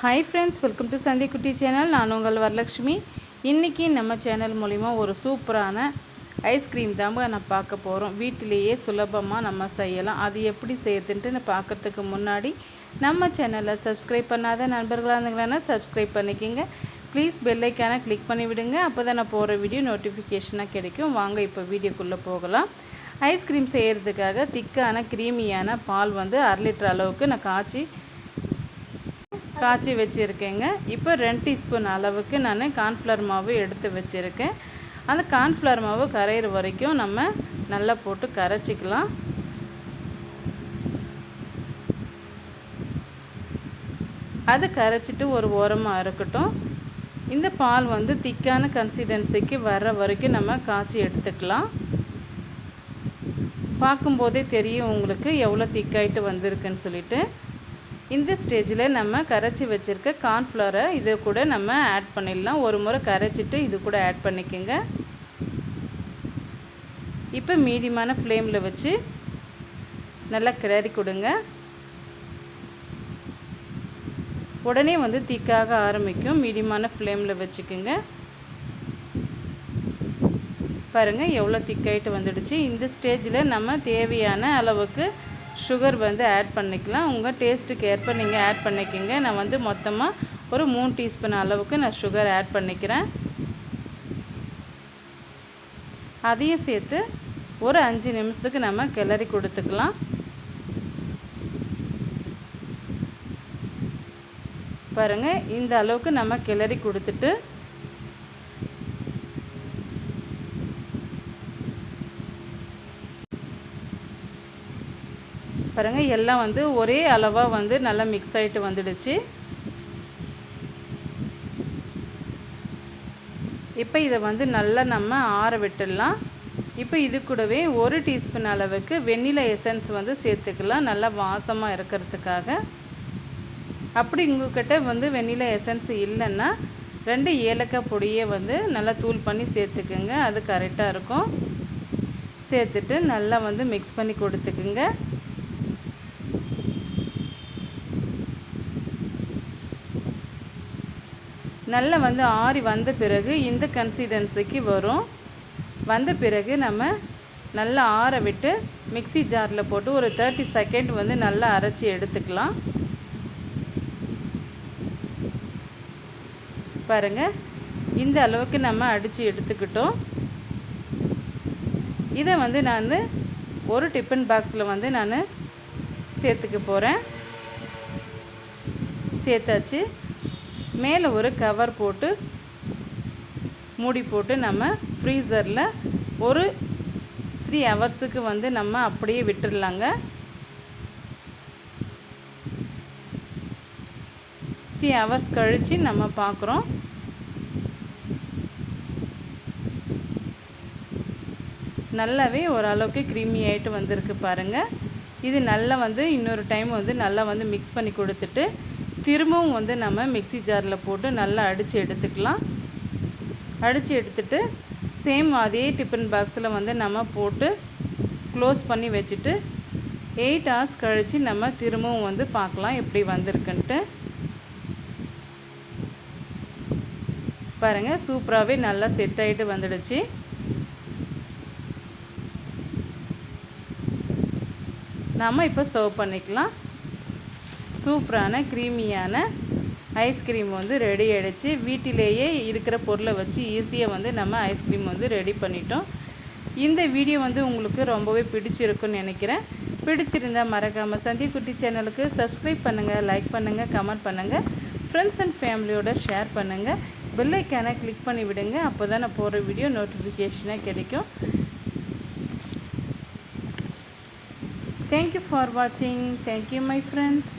Hi friends welcome to சந்தி குட்டி channel நான் உங்கள் வரலக்ஷ்மி இன்றைக்கி நம்ம சேனல் மூலிமா ஒரு சூப்பரான ஐஸ்கிரீம் தாங்க நான் பார்க்க போகிறோம் வீட்டிலேயே சுலபமாக நம்ம செய்யலாம். அது எப்படி செய்யறதுன்ட்டு நான் பார்க்கறதுக்கு முன்னாடி நம்ம சேனலை சப்ஸ்கிரைப் பண்ணாத நண்பர்களாக இருந்தீங்கன்னா சப்ஸ்கிரைப் பண்ணிக்கோங்க. ப்ளீஸ் பெல்லைக்கான கிளிக் பண்ணி விடுங்க. அப்போ தான் நான் போகிற வீடியோ நோட்டிஃபிகேஷனாக கிடைக்கும். வாங்க இப்போ வீடியோக்குள்ளே போகலாம். ஐஸ்கிரீம் செய்கிறதுக்காக திக்கான க்ரீமியான பால் வந்து அரை லிட்டர் அளவுக்கு நான் காய்ச்சி காய்ச்சி வச்சுருக்கேங்க. இப்போ ரெண்டு டீஸ்பூன் அளவுக்கு நான் கார்ன்ஃப்ளவர் மாவு எடுத்து வச்சுருக்கேன். அந்த கார்ன்ஃப்ளவர் மாவு கரையிற வரைக்கும் நம்ம நல்லா போட்டு கரைச்சிக்கலாம். அது கரைச்சிட்டு ஒரு ஓரமாக இருக்கட்டும். இந்த பால் வந்து திக்கான கன்சிஸ்டன்சிக்கு வர்ற வரைக்கும் நம்ம காய்ச்சி எடுத்துக்கலாம். பார்க்கும்போதே தெரியும் உங்களுக்கு எவ்வளோ திக்காயிட்டு வந்திருக்குன்னு சொல்லிட்டு. இந்த ஸ்டேஜில் நம்ம கரைச்சி வச்சுருக்க கார்ன்ஃப்ளவரை இது கூட நம்ம ஆட் பண்ணிடலாம். ஒரு முறை கரைச்சிட்டு இது கூட ஆட் பண்ணிக்கோங்க. இப்போ மீடியமான ஃப்ளேமில் வச்சு நல்லா கிளறி கொடுங்க. உடனே வந்து திக்காக ஆரம்பிக்கும். மீடியமான ஃப்ளேமில் வச்சுக்கோங்க. பாருங்கள் எவ்வளோ திக்காயிட்டு வந்துடுச்சு. இந்த ஸ்டேஜில் நம்ம தேவையான அளவுக்கு சுகர் வந்து ஆட் பண்ணிக்கலாம். உங்கள் டேஸ்ட்டுக்கு ஏற்ப நீங்கள் ஆட் பண்ணிக்கோங்க. நான் வந்து மொத்தமாக ஒரு மூணு டீஸ்பூன் அளவுக்கு நான் சுகர் ஆட் பண்ணிக்கிறேன். அதையும் சேர்த்து ஒரு அஞ்சு நிமிஷத்துக்கு நம்ம கிளறி கொடுத்துக்கலாம். பாருங்கள் இந்த அளவுக்கு நம்ம கிளறி கொடுத்துட்டு பாருங்கள் எல்லாம் வந்து ஒரே அளவாக வந்து நல்லா மிக்ஸ் ஆகிட்டு வந்துடுச்சு. இப்போ இதை வந்து நல்லா நம்ம ஆற விட்டுடலாம். இப்போ இது கூடவே ஒரு டீஸ்பூன் அளவுக்கு வெண்ணிலா எசன்ஸ் வந்து சேர்த்துக்கலாம் நல்லா வாசமாக இருக்கிறதுக்காக. அப்படி உங்கள்கிட்ட வந்து வெண்ணிலா எசன்ஸ் இல்லைன்னா ரெண்டு ஏலக்காய் பொடியே வந்து நல்லா தூள் பண்ணி சேர்த்துக்குங்க அது கரெக்டாக இருக்கும். சேர்த்துட்டு நல்லா வந்து மிக்ஸ் பண்ணி கொடுத்துக்குங்க. நல்லா வந்து ஆறி வந்த பிறகு இந்த கன்சிஸ்டன்சிக்கு வரும். வந்த பிறகு நம்ம நல்லா ஆற விட்டு மிக்சி ஜாரில் போட்டு ஒரு தேர்ட்டி செகண்ட் வந்து நல்லா அரைச்சி எடுத்துக்கலாம். பாருங்கள் இந்த அளவுக்கு நம்ம அடித்து எடுத்துக்கிட்டோம். இதை வந்து நான் ஒரு டிஃபன் பாக்ஸில் வந்து நான் சேர்த்துக்க போகிறேன் சேர்த்தாச்சு. மேலே ஒரு கவர் போட்டு மூடி போட்டு நம்ம ஃப்ரீசரில் ஒரு த்ரீ ஹவர்ஸுக்கு வந்து நம்ம அப்படியே விட்டுடலாங்க த்ரீ ஹவர்ஸ் கழித்து நம்ம பார்க்குறோம் நல்லாவே ஓரளவுக்கு க்ரீமி ஆகிட்டு வந்திருக்கு பாருங்கள் இது நல்லா வந்து இன்னொரு டைம் வந்து நல்லா வந்து மிக்ஸ் பண்ணி கொடுத்துட்டு திரும்பவும் வந்து நம்ம மிக்சி ஜாரில் போட்டு நல்லா அடித்து எடுத்துக்கலாம். அடித்து எடுத்துட்டு சேம் அதே டிஃபன் பாக்ஸில் வந்து நம்ம போட்டு க்ளோஸ் பண்ணி வச்சுட்டு எயிட் ஹவர்ஸ் கழித்து நம்ம திரும்பவும் வந்து பார்க்கலாம் எப்படி வந்திருக்குன்ட்டு. பாருங்கள் சூப்பராகவே நல்லா செட் ஆகிட்டு வந்துடுச்சு. நம்ம இப்போ சர்வ் பண்ணிக்கலாம். சூப்பரான க்ரீமியான ஐஸ்கிரீம் வந்து ரெடி ஆகிடுச்சு வீட்டிலேயே இருக்கிற பொருளை வச்சு ஈஸியாக வந்து நம்ம ஐஸ்கிரீம் வந்து ரெடி பண்ணிட்டோம். இந்த வீடியோ வந்து உங்களுக்கு ரொம்பவே பிடிச்சிருக்குன்னு நினைக்கிறேன். பிடிச்சிருந்தால் மறக்காமல் சந்திக்குட்டி சேனலுக்கு சப்ஸ்கிரைப் பண்ணுங்கள் லைக் பண்ணுங்கள் கமெண்ட் பண்ணுங்கள் ஃப்ரெண்ட்ஸ் அண்ட் ஃபேமிலியோட ஷேர் பண்ணுங்கள் பெல்லைக்கான கிளிக் பண்ணி விடுங்க. அப்போ தான் நான் போகிற வீடியோ நோட்டிஃபிகேஷனாக கிடைக்கும். தேங்க்யூ ஃபார் வாட்சிங் தேங்க்யூ மை ஃப்ரெண்ட்ஸ்